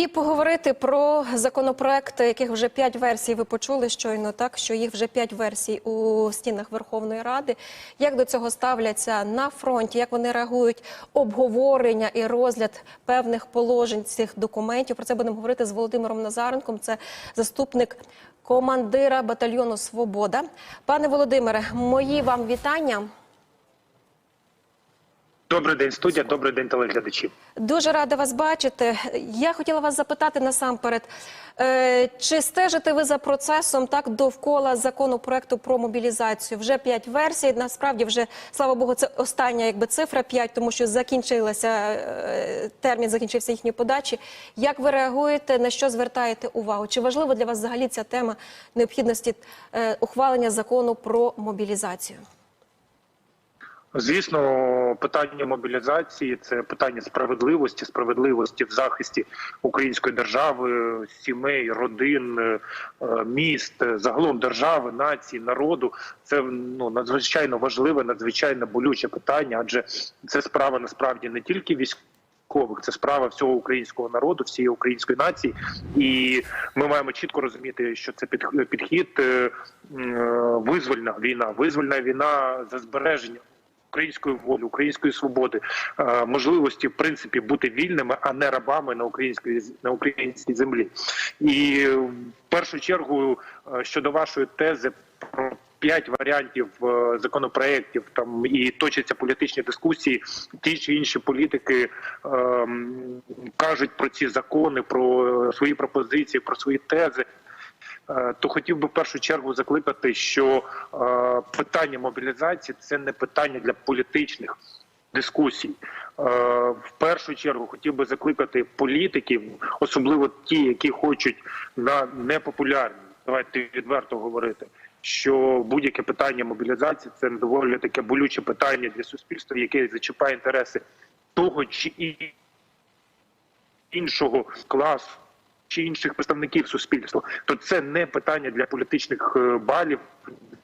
І поговорити про законопроекти, яких вже п'ять версій ви почули щойно, так що їх вже п'ять версій у стінах Верховної Ради. Як до цього ставляться на фронті? Як вони реагують обговорення і розгляд певних положень цих документів? Про це будемо говорити з Володимиром Назаренком. Це заступник командира батальйону Свобода. Пане Володимире, мої вам вітання. Добрий день, студія. Добрий день, телеглядачі. Дуже рада вас бачити. Я хотіла вас запитати насамперед, е, чи стежите ви за процесом так довкола законопроекту про мобілізацію? Вже п'ять версій. Насправді, вже слава Богу, це остання якби цифра 5, тому що закінчилася е, термін, закінчився їхньої подачі. Як ви реагуєте? На що звертаєте увагу? Чи важливо для вас взагалі ця тема необхідності е, ухвалення закону про мобілізацію? Звісно, питання мобілізації це питання справедливості, справедливості в захисті української держави, сімей, родин, е, міст, загалом держави, нації, народу. Це ну надзвичайно важливе, надзвичайно болюче питання, адже це справа насправді не тільки військових. Це справа всього українського народу, всієї української нації, і ми маємо чітко розуміти, що це під- підхід е, е, визвольна війна, визвольна війна за збереження української волі, української свободи, е, можливості в принципі бути вільними, а не рабами на українській на українській землі. І в першу чергу е, щодо вашої тези про п'ять варіантів е, законопроєктів там і точаться політичні дискусії. Ті чи інші політики ем, кажуть про ці закони, про свої пропозиції, про свої тези. Е, то хотів би в першу чергу закликати, що е, питання мобілізації це не питання для політичних дискусій. Е, в першу чергу хотів би закликати політиків, особливо ті, які хочуть на непопулярні, давайте відверто говорити. Що будь-яке питання мобілізації це доволі таке болюче питання для суспільства, яке зачіпає інтереси того чи іншого класу чи інших представників суспільства, то це не питання для політичних е, балів,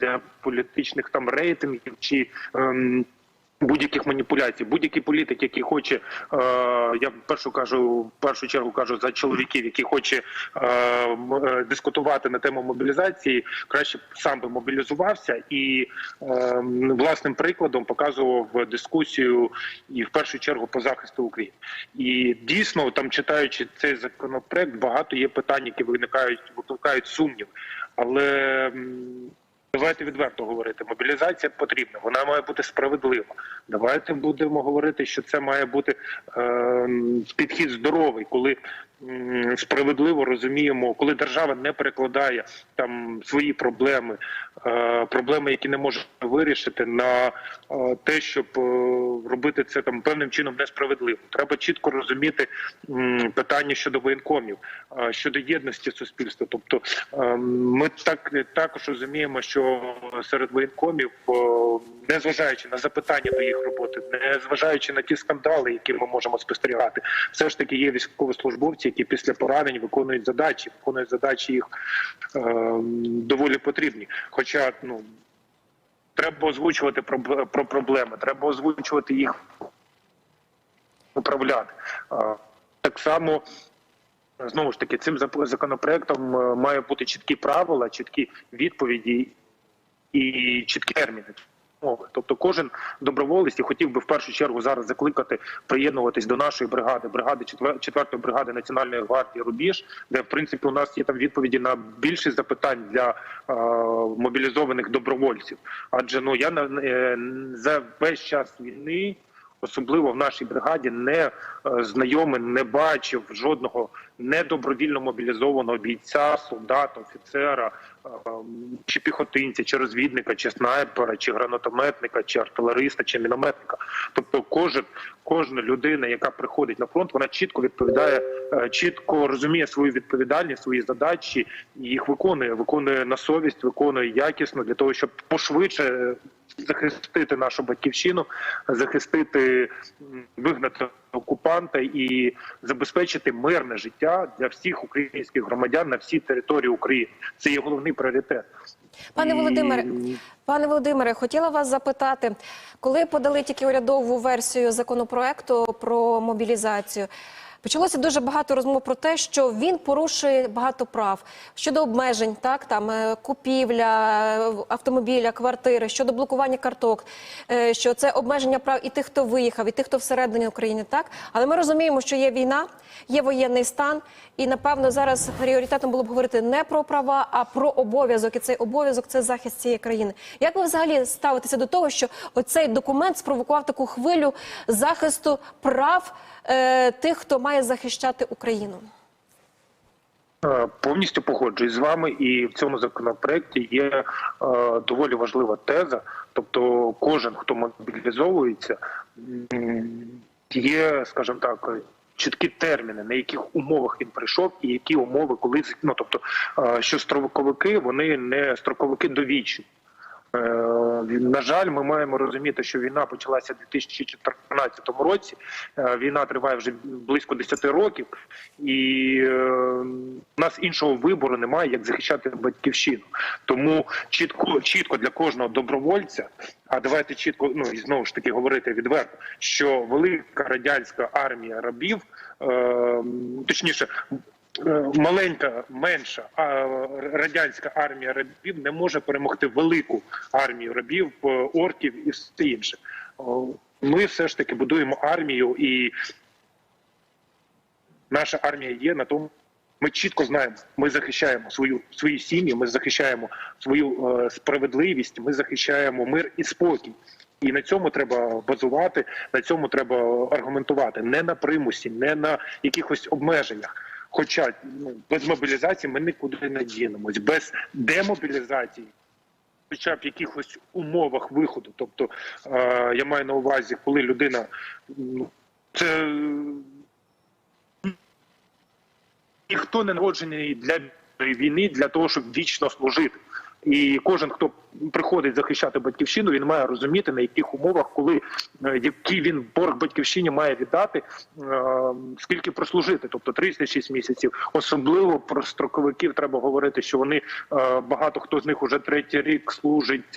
для політичних там рейтингів чи. Ем, Будь-яких маніпуляцій, будь-який політик, який хоче, е, я першу кажу, в першу чергу кажу за чоловіків, які хоче е, е, дискутувати на тему мобілізації, краще сам би мобілізувався і е, власним прикладом показував дискусію і в першу чергу по захисту України. І дійсно, там читаючи цей законопроект, багато є питань, які виникають, викликають сумнів, але. Давайте відверто говорити. Мобілізація потрібна, вона має бути справедлива. Давайте будемо говорити, що це має бути е, підхід здоровий, коли м, справедливо розуміємо, коли держава не перекладає там свої проблеми, е, проблеми, які не може вирішити, на е, те, щоб е, робити це там певним чином несправедливо. Треба чітко розуміти м, питання щодо воєнкомів, е, щодо єдності суспільства. Тобто е, ми так також розуміємо, що серед воєнкомів, незважаючи на запитання до їх роботи, незважаючи на ті скандали, які ми можемо спостерігати, все ж таки є військовослужбовці, які після поранень виконують задачі, виконують задачі їх е, доволі потрібні. Хоча ну. Треба озвучувати про, про проблеми, треба озвучувати їх управляти. Так само знову ж таки цим законопроектом е, має бути чіткі правила, чіткі відповіді і чіткі терміни. мови. Тобто кожен доброволець і хотів би в першу чергу зараз закликати приєднуватись до нашої бригади, бригади 4-ї бригади Національної гвардії Рубіж, де в принципі у нас є там відповіді на більшість запитань для е, мобілізованих добровольців. Адже ну я на е, за весь час війни. Особливо в нашій бригаді не е, знайомий, не бачив жодного недобровільно мобілізованого бійця, солдата, офіцера, е, чи піхотинця, чи розвідника, чи снайпера, чи гранатометника, чи артилериста, чи мінометника. Тобто, кожен кожна людина, яка приходить на фронт, вона чітко відповідає, е, чітко розуміє свою відповідальність, свої задачі, і їх виконує, виконує на совість, виконує якісно для того, щоб пошвидше е, захистити нашу батьківщину, захистити вигнати окупанта і забезпечити мирне життя для всіх українських громадян на всій території України. Це є головний пріоритет. Пане Володимире, пане Володимире, хотіла вас запитати, коли подали тільки урядову версію законопроекту про мобілізацію, Почалося дуже багато розмов про те, що він порушує багато прав щодо обмежень, так там е, купівля е, автомобіля, квартири, щодо блокування карток, е, що це обмеження прав і тих, хто виїхав, і тих, хто всередині України, так. Але ми розуміємо, що є війна, є воєнний стан, і напевно зараз пріоритетом було б говорити не про права, а про обов'язок. І цей обов'язок це захист цієї країни. Як ви взагалі ставитеся до того, що оцей документ спровокував таку хвилю захисту прав тих, хто має захищати Україну? Е, Повністю погоджуюсь з вами, і в цьому законопроекті є е, доволі важлива теза. Тобто, кожен, хто мобілізовується, є, скажімо так, чіткі терміни, на яких умовах він прийшов, і які умови, коли ну, тобто, е, що строковики, вони не строковики довічні. Е, На жаль, ми маємо розуміти, що війна почалася у 2014 році. Е, Війна триває вже близько 10 років, і е, у нас іншого вибору немає, як захищати батьківщину. Тому чітко, чітко для кожного добровольця. А давайте чітко ну і знову ж таки говорити відверто, що велика радянська армія рабів, е, точніше. Е, Маленька, менша радянська армія рабів не може перемогти велику армію рабів, е, орків і все інше. Ми все ж таки будуємо армію, і наша армія є на тому. Ми чітко знаємо, ми захищаємо свою свої сім'ї, ми захищаємо свою е, справедливість, ми захищаємо мир і спокій. І на цьому треба базувати, на цьому треба аргументувати не на примусі, не на якихось обмеженнях. Хоча ну, без мобілізації ми нікуди не дінемось, без демобілізації, хоча б якихось умовах виходу. Тобто е, я маю на увазі, коли людина ну, це ніхто не народжений для війни для того, щоб вічно служити. І кожен, хто приходить захищати батьківщину, він має розуміти на яких умовах, коли е, який він борг батьківщині має віддати, е, скільки прослужити, тобто 36 місяців. Особливо про строковиків треба говорити, що вони е, багато хто з них уже третій рік служить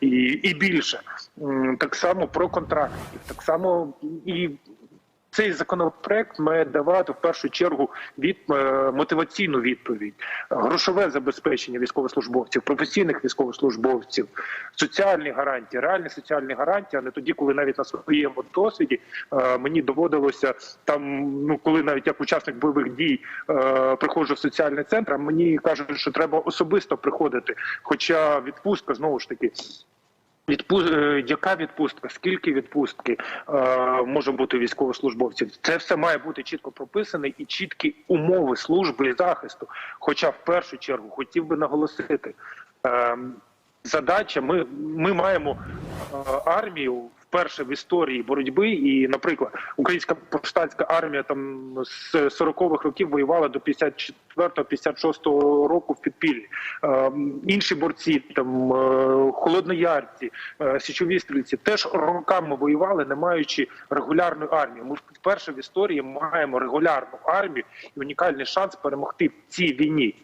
і більше. Так само про контрактів, так само і цей законопроект має давати в першу чергу від е, мотиваційну відповідь, грошове забезпечення військовослужбовців, професійних військовослужбовців, соціальні гарантії, реальні соціальні гарантії, а не тоді, коли навіть на своєму досвіді е, мені доводилося там, ну коли навіть як учасник бойових дій е, приходжу в соціальний центр, а мені кажуть, що треба особисто приходити. Хоча відпустка знову ж таки. Відпу... е, Яка відпустка? Скільки відпустки е, може бути військовослужбовців? Це все має бути чітко прописане і чіткі умови служби і захисту. Хоча в першу чергу хотів би наголосити, е, задача. Ми, ми маємо е, армію вперше в історії боротьби. І, наприклад, українська повстанська армія там з 40-х років воювала до 54-56 року в підпіллі. Е, інші борці, там е, холодноярці, е, січові стрільці, теж роками воювали, не маючи регулярної армії. Ми вперше в історії маємо регулярну армію і унікальний шанс перемогти в цій війні.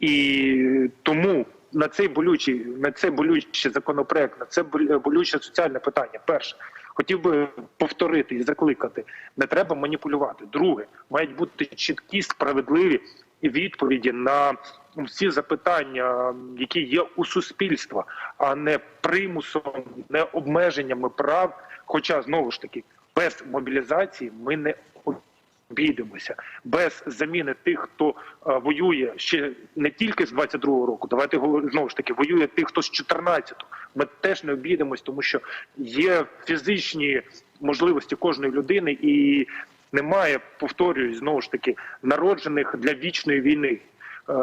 І тому на цей болючий, на цей болючий законопроект, на це болюче соціальне питання. Перше, хотів би повторити і закликати: не треба маніпулювати. Друге, мають бути чіткі, справедливі відповіді на всі запитання, які є у суспільства, а не примусом, не обмеженнями прав. Хоча знову ж таки без мобілізації ми не обійдемося без заміни тих, хто е, воює ще не тільки з 22-го року. Давайте знову ж таки, воює тих, хто з 14-го. Ми теж не обійдемось, тому що є фізичні можливості кожної людини, і немає, повторюю, знову ж таки, народжених для вічної війни. Е,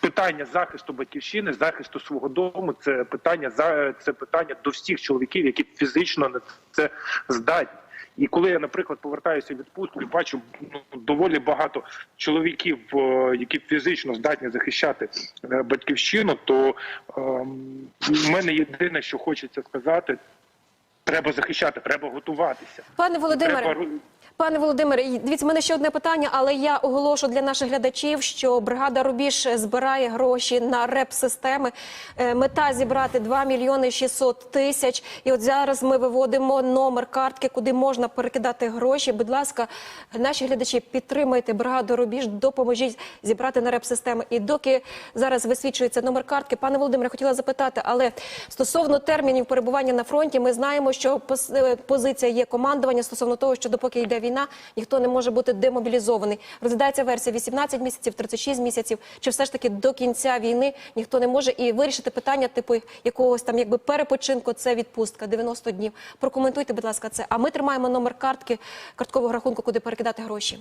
Питання захисту батьківщини, захисту свого дому це питання за це питання до всіх чоловіків, які фізично на це здатні. І коли я, наприклад, повертаюся відпустку і бачу ну, доволі багато чоловіків, е, які фізично здатні захищати е, батьківщину, то ем, в мене єдине, що хочеться сказати, треба захищати, треба готуватися. Пане Володимире, Треба Пане Володимире, дивіться, в мене ще одне питання, але я оголошу для наших глядачів, що бригада Рубіж збирає гроші на реп-системи. Е, Мета зібрати 2 мільйони 600 тисяч. І от зараз ми виводимо номер картки, куди можна перекидати гроші. Будь ласка, наші глядачі, підтримайте бригаду Рубіж, допоможіть зібрати на реп-системи. І доки зараз висвічується номер картки, пане Володимире, хотіла запитати, але стосовно термінів перебування на фронті, ми знаємо, що е, позиція є командування стосовно того, що допоки йде війна, ніхто не може бути демобілізований. Розглядається версія 18 місяців, 36 місяців. Чи все ж таки до кінця війни ніхто не може і вирішити питання, типу якогось там якби перепочинку, це відпустка 90 днів. Прокоментуйте, будь ласка, це. А ми тримаємо номер картки карткового рахунку, куди перекидати гроші.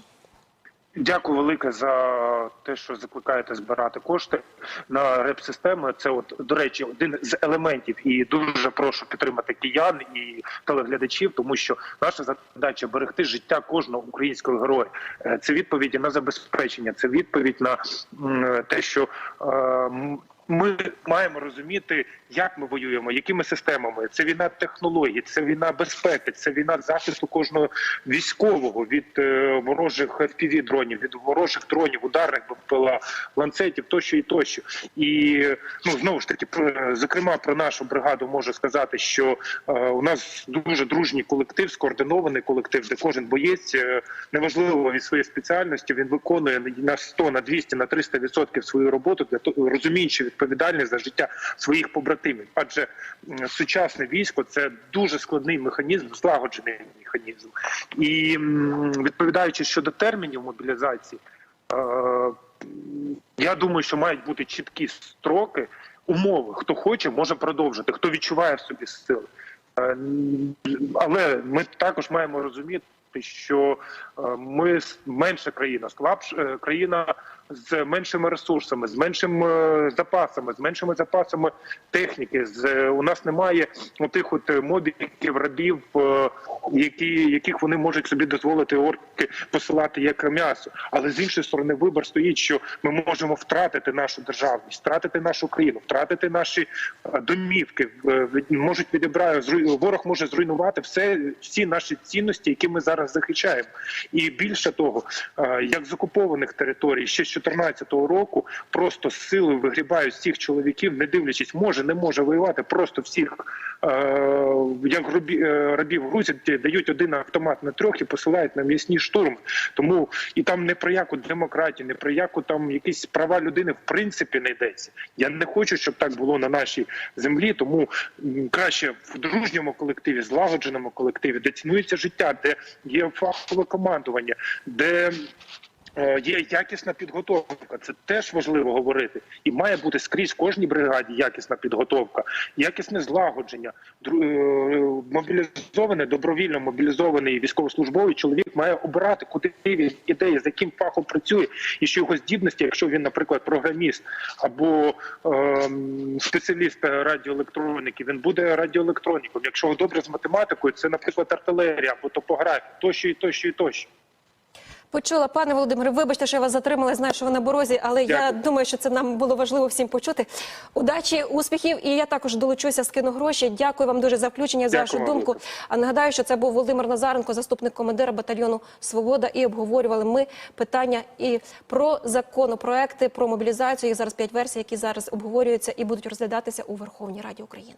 Дякую велике за те, що закликаєте збирати кошти на реп-системи. Це, от до речі, один з елементів, і дуже прошу підтримати киян і телеглядачів, тому що наша задача берегти життя кожного українського героя. Е, Це відповіді на забезпечення, це відповідь на те, що е, ми маємо розуміти, як ми воюємо, якими системами. Це війна технологій, це війна безпеки, це війна захисту кожного військового від е, ворожих fpv дронів, від ворожих дронів, ударних БПЛА, ланцетів тощо і тощо. І ну знову ж таки, про- зокрема про нашу бригаду можу сказати, що е, у нас дуже дружній колектив, скоординований колектив, де кожен боєць е, неважливо від своєї спеціальності, він виконує на 100, на 200, на 300 відсотків свою роботу для того, розуміючи відповідальність за життя своїх побратимів. Адже сучасне військо це дуже складний механізм, злагоджений механізм. І відповідаючи щодо термінів мобілізації, е, я думаю, що мають бути чіткі строки, умови. Хто хоче, може продовжити, хто відчуває в собі сили. Е, Але ми також маємо розуміти, що е, ми менша країна, слабша е, країна з меншими ресурсами, з меншими е, запасами, з меншими запасами техніки. З у нас немає тих от мобіків, рабів, які яких вони можуть собі дозволити орки посилати як м'ясо. Але з іншої сторони, вибір стоїть, що ми можемо втратити нашу державність, втратити нашу країну, втратити наші е, домівки. е, Можуть відібрати ворог може зруйнувати все, всі наші цінності, які ми зараз захищаємо. І більше того, е, як з окупованих територій ще з 2014 року просто з силою вигрібають всіх чоловіків, не дивлячись, може, не може воювати, просто всіх як рабі- рабів грузять, дають один автомат на трьох і посилають на м'ясні штурми. Тому і там не про яку демократію, не про яку там якісь права людини в принципі не йдеться. Я не хочу, щоб так було на нашій землі. Тому краще в дружньому колективі, злагодженому колективі, де цінується життя, де є фахове командування, де Є якісна підготовка, це теж важливо говорити, і має бути скрізь в кожній бригаді якісна підготовка, якісне злагодження. Е, Мобілізований, добровільно мобілізований військовослужбовий чоловік має обирати, куди він іде, з яким фахом працює, і що його здібності, якщо він, наприклад, програміст або ем, спеціаліст радіоелектроніки, він буде радіоелектроніком. Якщо добре з математикою, це, наприклад, артилерія або топографія, тощо і тощо і тощо. Почула, пане Володимире, вибачте, що я вас затримала. Знаю, що ви на борозі, але я думаю, що це нам було важливо всім почути. Удачі, успіхів, і я також долучуся, скину гроші. Дякую вам дуже за включення, за Дякую вашу думку. А нагадаю, що це був Володимир Назаренко, заступник командира батальйону Свобода. І обговорювали ми питання і про законопроекти, про мобілізацію. Їх зараз п'ять версій, які зараз обговорюються і будуть розглядатися у Верховній Раді України.